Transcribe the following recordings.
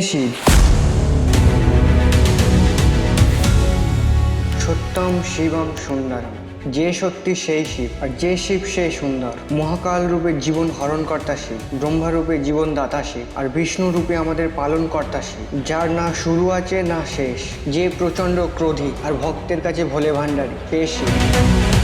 শিব সত্যম শিবম সুন্দরম। যে সত্যি সেই শিব, আর যে শিব সেই সুন্দর। মহাকাল রূপে জীবন হরণ কর্তা শিব, ব্রহ্মা রূপে জীবন দাতা শিব, আর বিষ্ণু রূপে আমাদের পালন কর্তা শিব। যার না শুরু আছে, না শেষ। যে প্রচণ্ড ক্রোধী, আর ভক্তের কাছে ভোলে ভান্ডারী সে শিব।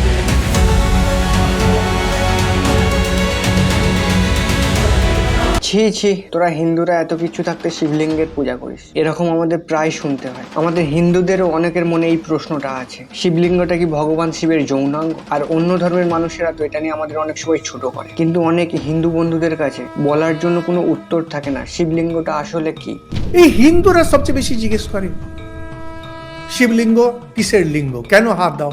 ছি ছি তোরা হিন্দুরা এত কিছু থাকতে শিবলিঙ্গের পূজা করিস। এরকম আমাদের প্রায় শুনতে হয়। আমাদের হিন্দুদেরও অনেকের মনে এই প্রশ্নটা আছে। শিবলিঙ্গটা কি ভগবান শিবের যৌনাঙ্গ? আর অন্য ধর্মের মানুষেরা তো এটা নিয়ে আমাদের অনেক সময় ছোট করে। কিন্তু অনেক হিন্দু বন্ধুদের কাছে বলার জন্য কোনো উত্তর থাকে না। শিবলিঙ্গটা আসলে কি? এই হিন্দুরা সবচেয়ে বেশি জিজ্ঞেস করে। শিবলিঙ্গ কিসের লিঙ্গ? কেন হাত দাও?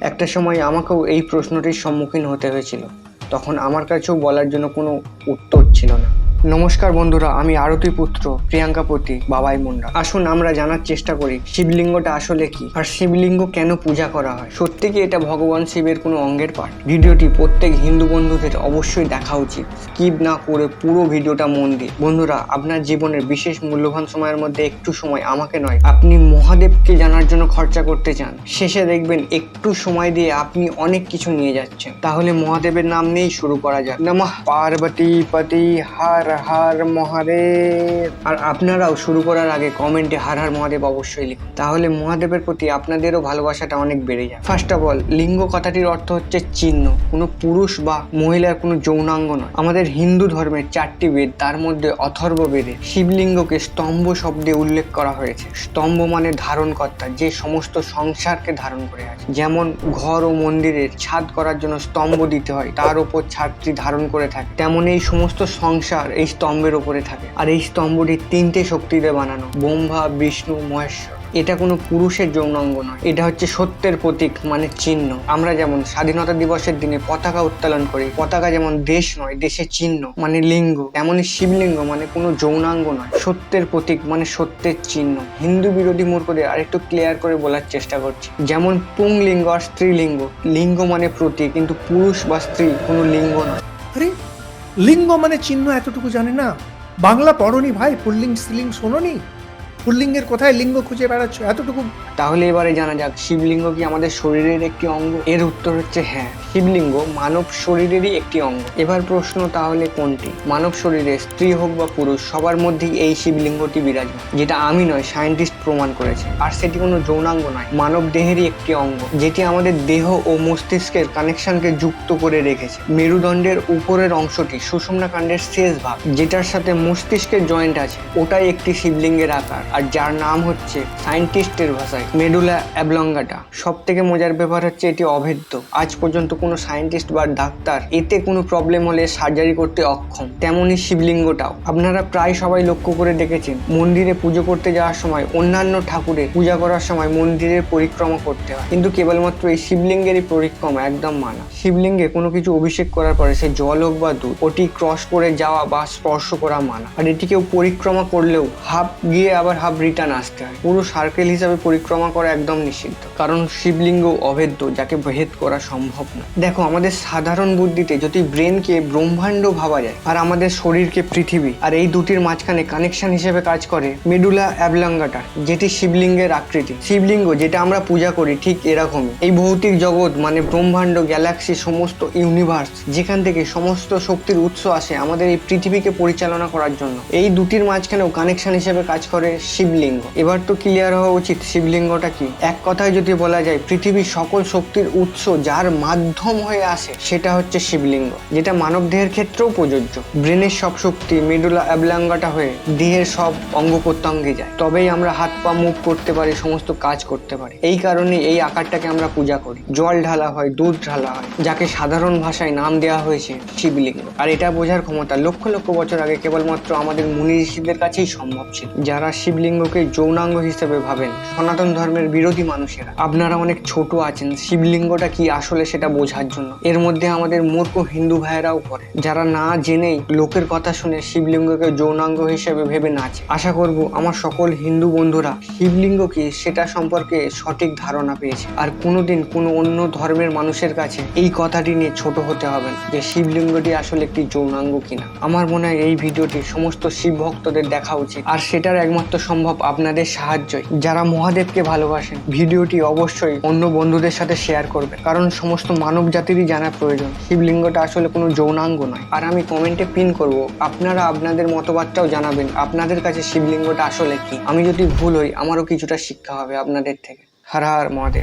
একটা সময় আমাকেও এই প্রশ্নটির সম্মুখীন হতে হয়েছিল। তখন আমার কাছেও বলার জন্য কোনো উত্তর ছিল না। নমস্কার বন্ধুরা, আমি আরতি পুত্র, প্রিয়াঙ্কা পতি, বাবাই মুন্ডা। আসুন আমরা জানার চেষ্টা করি, শিবলিঙ্গটা আসলে কি? আর শিবলিঙ্গ কেন পূজা করা হয়? সত্যি কি এটা ভগবান শিবের কোনো অঙ্গের পাঠ? ভিডিওটি প্রত্যেক হিন্দু বন্ধুদের অবশ্যই দেখা উচিত। স্কিপ না করে পুরো ভিডিওটা মন দিয়ে। বন্ধুরা, আপনার জীবনের বিশেষ মূল্যবান সময়ের মধ্যে একটু সময় আমাকে নয়, আপনি মহাদেবকে জানার জন্য খরচা করতে চান। শেষে দেখবেন একটু সময় দিয়ে আপনি অনেক কিছু নিয়ে যাচ্ছেন। তাহলে মহাদেবের নাম নিয়েই শুরু করা যাক। নমঃ পার্বতী পতি, হার হার মহাদেব। আর আপনারাও শুরু করার আগে কমেন্টে হার হার মহাদেব অবশ্যই লিখুন। তাহলে মহাদেবের প্রতি আপনাদেরও ভালোবাসাটা অনেক বেড়ে যায় ফার্স্ট অফ অল লিঙ্গ কথাটির অর্থ হচ্ছে চিহ্ন। কোনো পুরুষ বা মহিলার কোনো যৌনাঙ্গ নয়। আমাদের হিন্দু ধর্মের চারটি বেদ, তার মধ্যে অথর্ব বেদে শিবলিঙ্গকে স্তম্ভ শব্দে উল্লেখ করা হয়েছে। স্তম্ভ মানে ধারণকর্তা, যে সমস্ত সংসারকে ধারণ করে আছে। যেমন ঘর ও মন্দিরের ছাদ করার জন্য স্তম্ভ দিতে হয়, তার উপর ছাদটি ধারণ করে থাকে। তেমন এই সমস্ত সংসার, এই স্তম্ভের উপরে থাকে। আর এই স্তম্ভটি তিনটে শক্তিতে বানানো, ব্রহ্মা, বিষ্ণু, মহেশ্বর। এটা কোনো পুরুষের যৌনাঙ্গ নয়। এটা হচ্ছে সত্যের প্রতীক মানে চিহ্ন। আমরা যেমন স্বাধীনতা দিবসের দিনে পতাকা উত্তোলন করি, পতাকা যেমন দেশ নয়, দেশের চিহ্ন মানে লিঙ্গ। তেমনই শিবলিঙ্গ মানে কোনো যৌনাঙ্গ নয়। সত্যের প্রতীক মানে সত্যের চিহ্ন। হিন্দু বিরোধী মূর্খদের আরেকটু ক্লিয়ার করে বলার চেষ্টা করছি। যেমন পুংলিঙ্গ আর স্ত্রীলিঙ্গ। লিঙ্গ মানে প্রতীক, কিন্তু পুরুষ বা স্ত্রী কোনো লিঙ্গ নয়। লিঙ্গ মানে চিহ্ন এতটুকু জানে না। বাংলা পড়নি ভাই, পুল্লিং স্ত্রীলিং শোনোনি? পুল্লিঙ্গের কোথায় লিঙ্গ খুঁজে বেড়াচ্ছ? এতটুকু তাহলে এবারে জানা যাক, শিবলিঙ্গ কি আমাদের শরীরের একটি অঙ্গ? এর উত্তর হচ্ছে হ্যাঁ। শিবলিঙ্গ মানব শরীরেরই একটি অঙ্গ। এবার প্রশ্ন তাহলে কোনটি? মানব শরীরে স্ত্রী হোক বা পুরুষ, সবার মধ্যেই এই শিবলিঙ্গটি বিরাজমান, যেটা আমি নয়, সায়েন্টিস্ট প্রমাণ করেছে। আর সেটি কোনো যৌনাঙ্গ নয়, মানব দেহেরই একটি অঙ্গ, যেটি আমাদের দেহ ও মস্তিষ্কের কানেকশনকে যুক্ত করে রেখেছে। মেরুদণ্ডের উপরের অংশটি সুষুম্না কাণ্ডের শেষ ভাগ, যেটার সাথে মস্তিষ্কের জয়েন্ট আছে, ওটাই একটি শিবলিঙ্গের আকার, আর যার নাম হচ্ছে সায়েন্টিস্টের ভাষায়, মেডুলা অ্যাবলঙ্গাটা। সব থেকে মজার ব্যাপার হচ্ছে এটি অভেদ্য। আজ পর্যন্ত কোনো সায়েন্টিস্ট বা ডাক্তার, এতে কোনো প্রবলেম হলে সার্জারি করতে অক্ষম। তেমনই শিবলিঙ্গটাও। আপনারা প্রায় সবাই লক্ষ্য করে দেখেছেন, মন্দিরে পুজো করতে যাওয়ার সময়, অন্যান্য ঠাকুরের পূজা করার সময় মন্দিরের পরিক্রমা করতে হয়। কিন্তু কেবলমাত্র এই শিবলিঙ্গেরই পরিক্রমা একদম মানা। শিবলিঙ্গে কোনো কিছু অভিষেক করার পরে সে জল হোক বা দুধ, ওটি ক্রস করে যাওয়া বা স্পর্শ করা মানা। আর এটি কেউ পরিক্রমা করলেও হাফ গিয়ে আবার হাফ রিটার্ন আসতে হয়। পুরো সার্কেল হিসাবে পরিক্রমা করা একদম নিষিদ্ধ। কারণ শিবলিঙ্গ অভেদ্য, যাকে ভেদ করা সম্ভব না দেখো, আমাদের সাধারণ বুদ্ধিতে যদি ব্রেনকে ব্রহ্মাণ্ড ভাবা যায়, আর আমাদের শরীরকে পৃথিবী, আর এই দুটির মাঝখানে কানেকশন হিসেবে কাজ করে মেডুলা অ্যাবলাঙ্গাটা যেটি শিবলিঙ্গের আকৃতি। শিবলিঙ্গ, যেটা আমরা পূজা করি ঠিক এরকমই। এই ভৌতিক জগৎ মানে ব্রহ্মাণ্ড গ্যালাক্সি সমস্ত ইউনিভার্স যেখান থেকে সমস্ত শক্তির উৎস আসে আমাদের এই পৃথিবীকে পরিচালনা করার জন্য। এই দুটির মাঝখানেও কানেকশন হিসেবে কাজ করে শিবলিঙ্গ। এবার তো ক্লিয়ার হওয়া উচিত শিবলিঙ্গটা কি? এক কথায় যদি বলা যায়, পৃথিবীর সকল শক্তির উৎস যার মাধ্যম হয়ে আসে, সেটা হচ্ছে শিবলিঙ্গ, যেটা মানব দেহের ক্ষেত্রেও প্রযোজ্য। ব্রেনের সব শক্তি মেডুলা অ্যাবলাঙ্গাটা হয়ে দেহের সব অঙ্গ প্রত্যঙ্গে যায়। তবেই আমরা হাত পা মুভ করতে পারি, সমস্ত কাজ করতে পারি। এই কারণে এই আকারটাকে আমরা পূজা করি। জল ঢালা হয়, দুধ ঢালা হয়, যাকে সাধারণ ভাষায় নাম দেওয়া হয়েছে শিবলিঙ্গ। আর এটা বোঝার ক্ষমতা লক্ষ লক্ষ বছর আগে কেবলমাত্র আমাদের মুনি ঋষিদের কাছেই সম্ভব ছিল। যারা শিবলিঙ্গকে যৌনাঙ্গ হিসেবে ভাবেন, সনাতন ধর্মের বিরোধী মানুষেরা। আপনারা অনেক ছোট আছেন, শিবলিঙ্গটা কি আসলে সেটা বোঝার জন্য। এর মধ্যে আমাদের মূর্খ হিন্দু ভাইয়েরাও করে যারা না জেনেই লোকের কথা শুনে শিবলিঙ্গকে যৌনাঙ্গ হিসেবে ভেবে নাচে। আশা করব আমার সকল হিন্দু বন্ধুরা শিবলিঙ্গ কি সেটা সম্পর্কে সঠিক ধারণা পেয়েছে। আর কোনোদিন কোনো অন্য ধর্মের মানুষের কাছে এই কথাটি নিয়ে ছোট হতে হবে যে শিবলিঙ্গটি আসলে একটি যৌনাঙ্গ কিনা। আমার মনে হয় এই ভিডিওটি সমস্ত শিব ভক্তদের দেখা উচিত। আর সেটার একমাত্র সম্ভব আপনাদের সাহায্যই। যারা মহাদেবকে ভালোবাসেন, ভিডিওটি অবশ্যই অন্য বন্ধুদের সাথে শেয়ার করবেন। কারণ সমস্ত মানব জাতিরই জানা প্রয়োজন। শিবলিঙ্গটা আসলে কোনো যৌনাঙ্গ নয়। আর আমি কমেন্টে পিন করব, আপনারা আপনাদের মতবাদটাও জানাবেন, আপনাদের কাছে শিবলিঙ্গটা আসলে কি? আমি যদি ভুল হই, আমারও কিছুটা শিক্ষা হবে আপনাদের থেকে। হর হর মহাদেব।